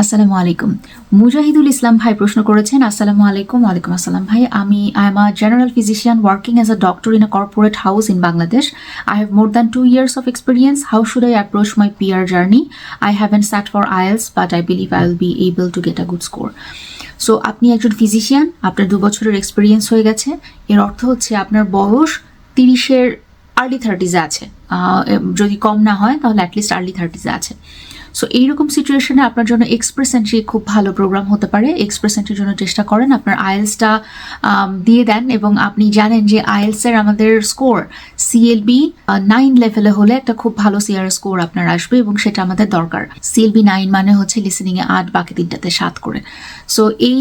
আসসালামু আলাইকুম। মুজাহিদুল ইসলাম ভাই প্রশ্ন করেছেন, আসসালামু আলাইকুম, ওয়ালাইকুম আসসালাম ভাই। আমি I am a general physician working as a doctor in a corporate house in Bangladesh I have more than two years of experience how should I approach my PR journey I haven't sat for IELTS but I believe I will be able to get a good score so আপনি একজন physician আপনার দু বছরের experience হয়ে গেছে। এর অর্থ হচ্ছে আপনার বয়স তিরিশের আর্লি থার্টিজে আছে। যদি কম না হয়, তাহলে অ্যাটলিস্ট আর্লি থার্টিজে আছে। সো এইরকম সিচুয়েশনে আপনার জন্য এক্সপ্রেস এন্ট্রি খুব ভালো প্রোগ্রাম হতে পারে। এক্সপ্রেস এন্ট্রির জন্য চেষ্টা করেন। আপনার আইএলসটা দিয়ে দেন এবং আপনি জানেন যে আইএলসের আমাদের স্কোর সিএলবি নাইন লেভেলে হলে একটা খুব ভালো সিআর স্কোর আপনার আসবে এবং সেটা আমাদের দরকার। সিএলবি নাইন মানে হচ্ছে লিসেনিংয়ে আট, বাকি তিনটাতে সাত করে। সো এই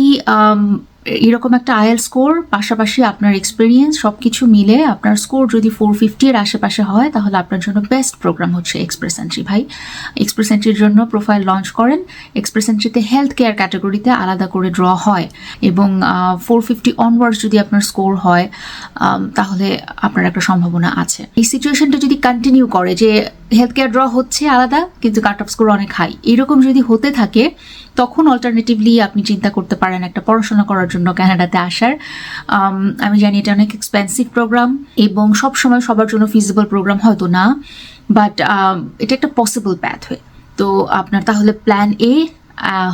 এরকম একটা আইএল স্কোর পাশাপাশি আপনার এক্সপিরিয়েন্স সব কিছু মিলে আপনার স্কোর যদি ফোর ফিফটির আশেপাশে হয়, তাহলে আপনার জন্য বেস্ট প্রোগ্রাম হচ্ছে এক্সপ্রেস এন্ট্রি ভাই। এক্সপ্রেস এন্ট্রির জন্য প্রোফাইল লঞ্চ করেন। এক্সপ্রেস এন্ট্রিতে হেলথ কেয়ার ক্যাটাগরিতে আলাদা করে ড্র হয় এবং ফোর ফিফটি অনওয়ার্ডস যদি আপনার স্কোর হয় তাহলে আপনার একটা সম্ভাবনা আছে। এই সিচুয়েশনটা যদি কন্টিনিউ করে যে হেলথ কেয়ার ড্র হচ্ছে আলাদা, কিন্তু কাট অফ স্কোর অনেক হাই এরকম যদি হতে থাকে, তখন অল্টারনেটিভলি আপনি চিন্তা করতে পারেন একটা পড়াশোনা করার জন্য ক্যানাডাতে আসার। আমি জানি এটা অনেক এক্সপেন্সিভ প্রোগ্রাম এবং সবসময় সবার জন্য ফিজিবল প্রোগ্রাম হয়তো না বাট এটা একটা পসিবল প্যাথ হয়ে তো আপনার তাহলে প্ল্যান এ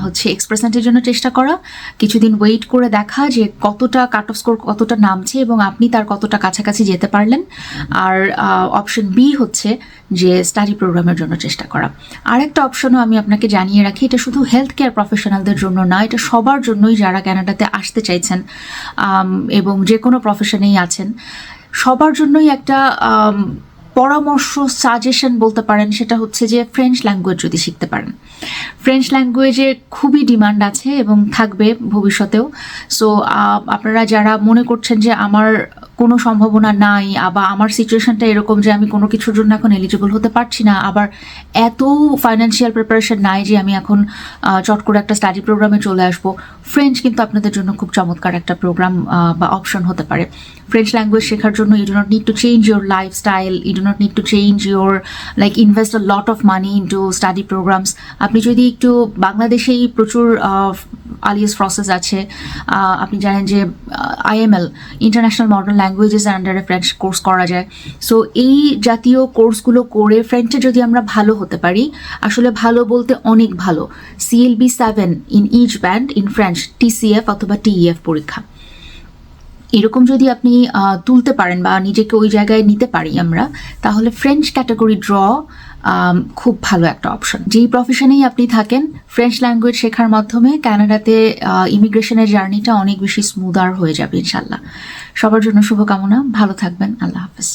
হচ্ছে এক্সপ্রেসেন্টের জন্য চেষ্টা করা। কিছুদিন ওয়েট করে দেখা যে কতটা কাট অফ স্কোর কতটা নামছে এবং আপনি তার কতটা কাছাকাছি যেতে পারলেন। আর অপশন বি হচ্ছে যে স্টাডি প্রোগ্রামের জন্য চেষ্টা করা। আরেকটা অপশনও আমি আপনাকে জানিয়ে রাখি, এটা শুধু হেলথ কেয়ার প্রফেশনালদের জন্য না, এটা সবার জন্যই যারা ক্যানাডাতে আসতে চাইছেন এবং যে কোনো প্রফেশনেই আছেন, সবার জন্যই একটা পরামর্শ সাজেশন বলতে পারেন, সেটা হচ্ছে যে ফ্রেঞ্চ ল্যাঙ্গুয়েজ যদি শিখতে পারেন। ফ্রেঞ্চ ল্যাঙ্গুয়েজে খুবই ডিমান্ড আছে এবং থাকবে ভবিষ্যতেও। সো আপনারা যারা মনে করছেন যে আমার কোনো সম্ভাবনা নাই, আবার আমার সিচুয়েশনটা এরকম যে আমি কোনো কিছুর জন্য এখন এলিজিবল হতে পারছি না, আবার এত ফাইন্যান্সিয়াল প্রিপারেশন নাই যে আমি এখন চট করে একটা স্টাডি প্রোগ্রামে চলে আসব। ফ্রেঞ্চ কিন্তু আপনাদের জন্য খুব চমৎকার একটা প্রোগ্রাম বা অপশন হতে পারে। ফ্রেঞ্চ ল্যাঙ্গুয়েজ শেখার জন্য you do not need to change your lifestyle you do not need to change your like invest a lot of money into study programs আপনি যদি একটু বাংলাদেশেই প্রচুর আলিয়াস প্রসেস আছে আপনি জানেন যে আইএমএল ইন্টারন্যাশনাল মডার্ন ল্যাঙ্গুয়েজেস আন্ডারে ফ্রেঞ্চ কোর্স করা যায়। সো এই জাতীয় কোর্সগুলো করে ফ্রেঞ্চে যদি আমরা ভালো হতে পারি, আসলে ভালো বলতে অনেক ভালো। CLB seven in each band in French TCF অথবা টিইএফ পরীক্ষা। এরকম যদি আপনি তুলতে পারেন বা নিজেকে ওই জায়গায় নিতে পারি আমরা, তাহলে ফ্রেঞ্চ ক্যাটাগরি ড্র খুব ভালো একটা অপশন যেই প্রফেশনেই আপনি থাকেন ফ্রেঞ্চ ল্যাঙ্গুয়েজ শেখার মাধ্যমে ক্যানাডাতে ইমিগ্রেশনের জার্নিটা অনেক বেশি স্মুদার হয়ে যাবে ইনশাল্লাহ সবার জন্য শুভকামনা, ভালো থাকবেন, আল্লাহ হাফেজ।